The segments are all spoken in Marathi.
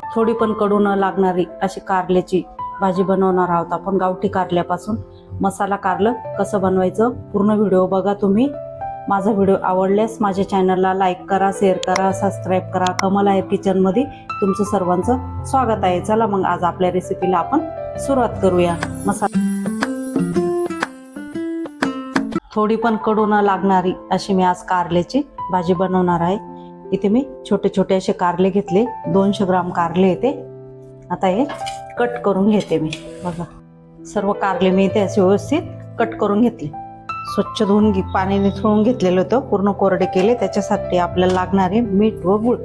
थोडी पण कडू न लागणारी अशी कारल्याची भाजी बनवणार आहोत आपण. गावठी कारल्यापासून मसाला कारलं कसं बनवायचं पूर्ण व्हिडिओ बघा तुम्ही. माझा व्हिडिओ आवडल्यास माझ्या चॅनलला लाईक करा शेअर करा सबस्क्राईब करा. कमल आहे किचनमध्ये तुमचं सर्वांचं स्वागत आहे. चला मग आज आपल्या रेसिपीला आपण सुरुवात करूया. मसाला थोडी पण कडू न लागणारी अशी मी आज कारल्याची भाजी बनवणार आहे. इथे मी छोटे छोटे असे कारले घेतले. दोनशे ग्राम कारले येते. आता हे कट करून घेते मी. बघा. सर्व कारले मी इथे असे व्यवस्थित कट करून घेतले. स्वच्छ धुवून घे पाण्याने धुवून घेतलेलं होतं. पूर्ण कोरडे केले. त्याच्यासाठी आपल्याला लागणारे मीठ व गुळ.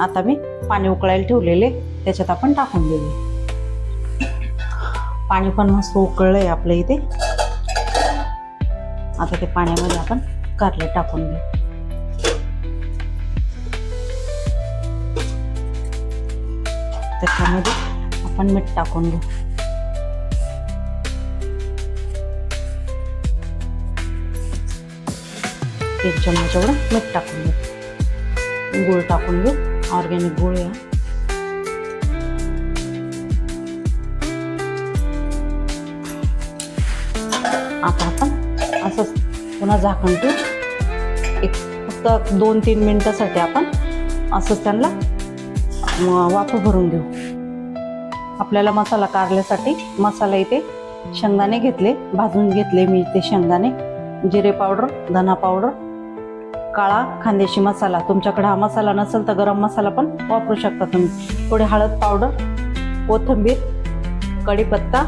आता मी पाणी उकळायला ठेवलेले. त्याच्यात आपण टाकून दिले पाणी पण मस्त उकळलंय आपल्या इथे. आता ते पाण्यामध्ये आपण कारले टाकून घेऊ त्याच्यामध्ये आपण मीठ टाकून घेऊ. एक चम्मच एवढं मीठ टाकून घेऊ. गूळ टाकून घेऊ. ऑर्गॅनिक गूळ या. आता आपण असंच पुन्हा झाकण ठेवू. एक फक्त दोन तीन मिनटासाठी आपण असंच त्यांना वाफ भरून घेऊ आपल्याला मसाला कारल्यासाठी मसाला इथे शेंगदाणे घेतले भाजून घेतले मी इथे शेंगदाणे जिरे पावडर धना पावडर काळा खांद्याशी मसाला. तुमच्याकडे हा मसाला नसेल तर गरम मसाला पण वापरू शकता तुम्ही. थोडी हळद पावडर कोथिंबीर कढीपत्ता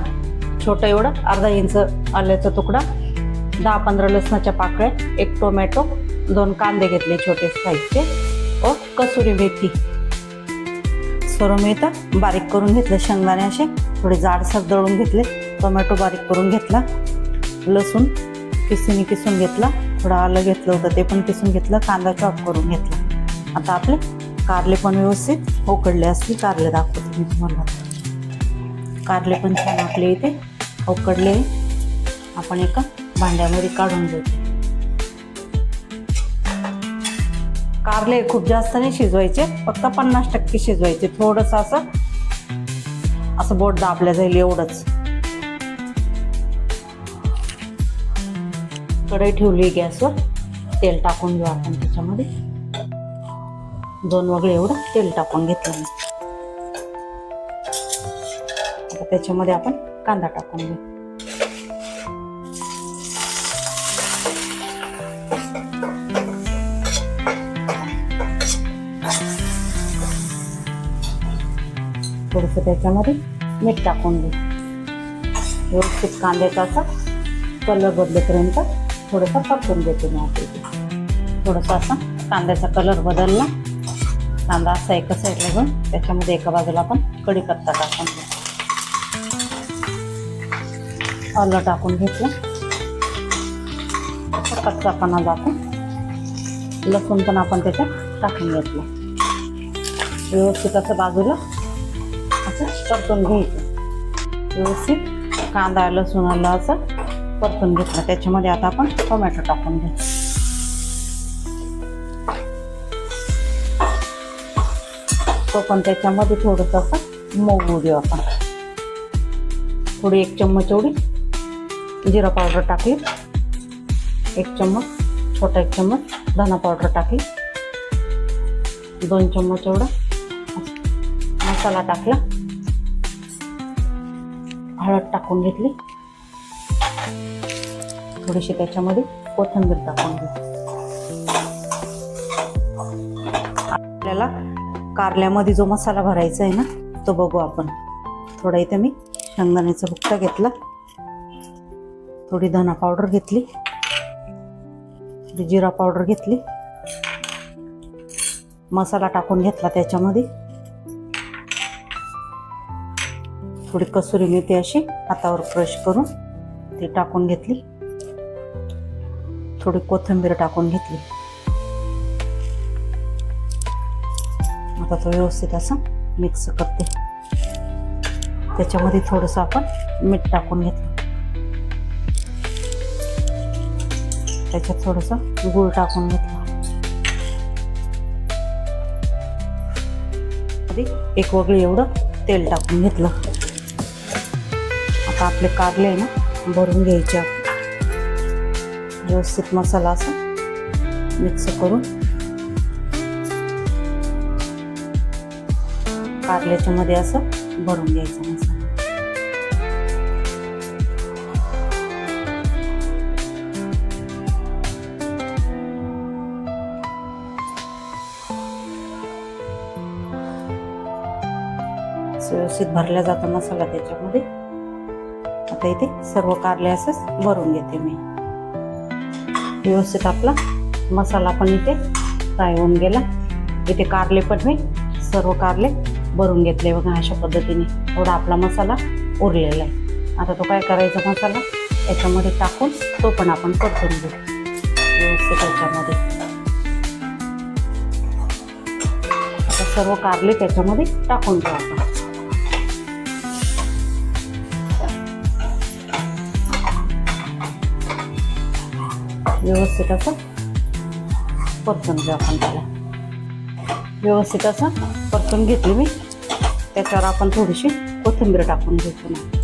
छोटं एवढं अर्धा इंच आल्याचा तुकडा दहा पंधरा लसणाच्या पाकळ्या एक टोमॅटो दोन कांदे घेतले छोटे साईजचे व कसुरी मेथी. सर्व मिळतं. बारीक करून घेतले शेंगदाणे असे. थोडे जाडसर दळून घेतले. टोमॅटो बारीक करून घेतला. लसूण किसून किसून घेतला. थोडं आलं घेतलं होतं ते पण किसून घेतलं. कांदा चॉप करून घेतला. आता आपले कारले पण व्यवस्थित उकडले असतील. कारले दाखवते मी तुम्हाला. कारले पण छान आपले इथे उकडले आपण एका भांड्यामध्ये काढून घेऊ. कारले खूप जास्त नाही शिजवायचे फक्त पन्नास टक्के शिजवायचे. थोडस असं असं बोट दाबलं जाईल एवढंच. कढई ठेवली गॅसवर तेल टाकून घेऊ आपण त्याच्यामध्ये. दोन वगळे एवढं तेल टाकून घेतलं मी. त्याच्यामध्ये आपण कांदा टाकून घेऊ. थोडस त्याच्यामध्ये मीठ टाकून घेऊ व्यवस्थित कांद्याचा असा कलर बदलेपर्यंत थोडंसं परतून देते मी आता थोडंसं असा कांद्याचा कलर बदलला. कांदा असा एका साईडला घेऊन त्याच्यामध्ये एका बाजूला आपण कढीपत्ता टाकून घेऊ आलं टाकून घेतलं. कच्चापणा जातो. लसूण पण आपण त्याच्यात टाकून घेतलं. व्यवस्थित असं बाजूला परतून घ्यायचं. व्यवस्थित. कांदा लसूण आलं असं परतून घेतला. त्याच्यामध्ये आता आपण टोमॅटो टाकून घेऊ. तो पण त्याच्यामध्ये थोडंसं असं मऊ देऊ आपण. थोडी एक चम्मच एवढी जिरा पावडर टाकली. एक चम्मच छोटा एक चम्मच धना पावडर टाकली. दोन चम्मच एवढा. मसाला टाकला. हळद टाकून घेतली. थोडीशी त्याच्यामध्ये कोथिंबीर टाकून घेतली. आपल्याला कारल्यामध्ये जो मसाला भरायचा आहे ना तो बघू आपण. थोडा इथे मी शेंगदाण्याचा भुकटा घेतला. थोडी धना पावडर घेतली. थोडी जिरा पावडर घेतली. मसाला टाकून घेतला त्याच्यामध्ये. थोडी कसुरी मेथी अशी हातावर क्रश करून ती टाकून घेतली. थोडी कोथिंबीर टाकून घेतली. आता तो व्यवस्थित असं मिक्स करते. त्याच्यामध्ये थोडंसं आपण मीठ टाकून घेतलं. त्याच्यात थोडंसं गूळ टाकून घेतलं. आधी एक वगळी एवढं तेल टाकून घेतलं. आता आपले कारले आहे ना भरून घ्यायचे व्यवस्थित मसाला असा मिक्स करून कारल्याच्या मध्ये असं भरून घ्यायचं मसाला. व्यवस्थित भरला जातो मसाला त्याच्यामध्ये. आता इथे सर्व कारले असंच भरून घेते मी. व्यवस्थित आपला मसाला पण इथे फ्राय होऊन गेला. इथे कारले पण मी सर्व कारले भरून घेतले बघा अशा पद्धतीने. एवढा आपला मसाला उरलेला आहे. आता तो काय करायचा मसाला? याच्यामध्ये टाकून तो पण आपण परतून घेऊ. व्यवस्थित याच्यामध्ये आता सर्व कारले त्याच्यामध्ये टाकून घेऊ व्यवस्थित असं? परतून घेऊ आपण त्याला. व्यवस्थित असं? परतून घेतली मी. त्याच्यावर आपण थोडीशी कोथिंबीर टाकून घेतो ना.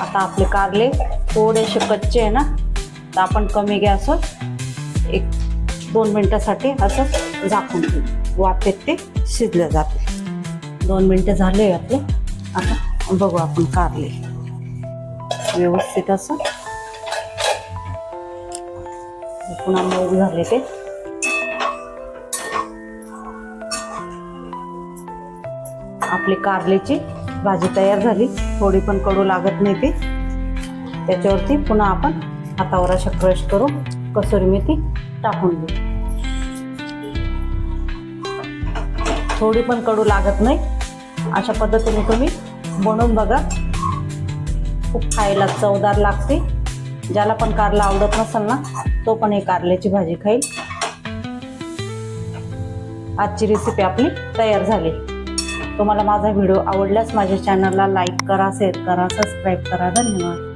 आता आपले कारले थोडेसे कच्चे आहे ना तर आपण कमी गॅसवर एक दोन मिनटासाठी असं झाकून घेऊ वाफेत ते शिजले जाते. दोन मिनटं झाले आपले. आता बघू आपण कारले. व्यवस्थित असं पुन्हा मऊ झाले ते. आपली कारलेची भाजी तयार झाली. थोडी पण कडू लागत नाही ते. त्याच्यावरती पुन्हा आपण हातावर अशा क्रश करून कसुरी मेथी टाकून घेऊ थोडी पण कडू लागत नाही. अशा पद्धतीने तुम्ही बनवून बघा. खूप खायला चवदार लागते. ज्याला पण कारला आवडत नसेल ना तो पण हे कारल्याची भाजी खाईल. आजची रेसिपी आपली तयार झाली. तुम्हाला माझा व्हिडिओ आवडल्यास माझ्या चॅनलला लाईक करा शेअर करा सबस्क्राईब करा. धन्यवाद.